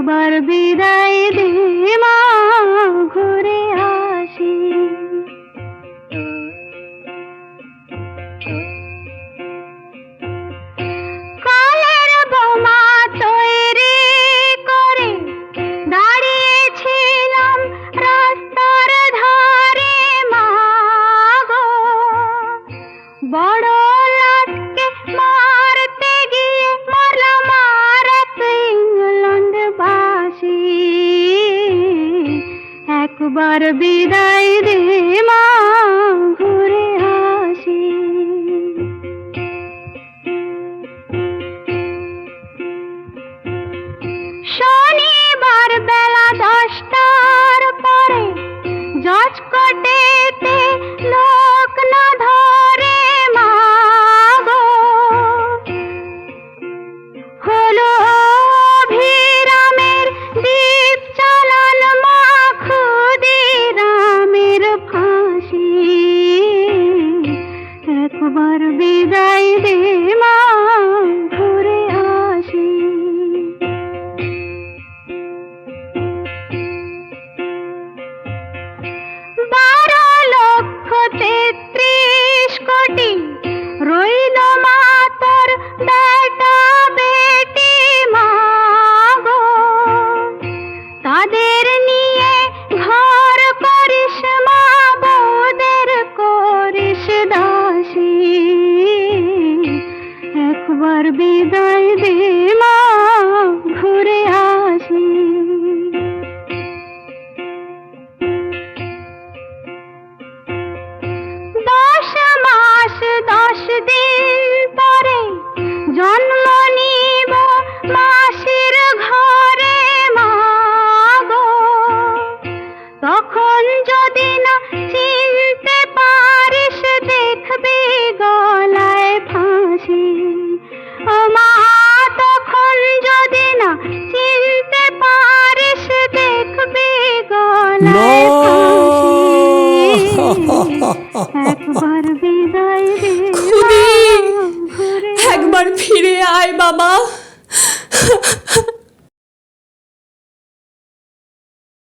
একবার বিদায় একবার বিদায় দে মা ঘুরে আসি। শনিবার বেলা দশটার পরে জজ কোটেতে একবার বিদায় দে মা একবার বিদায় দে মা ঘুরে আসি। দশ মাস, দশ দিন পরে জন্ম নিব মাসির ঘরে মাগো তখন যদি না একবার ফিরে আয় বাবা।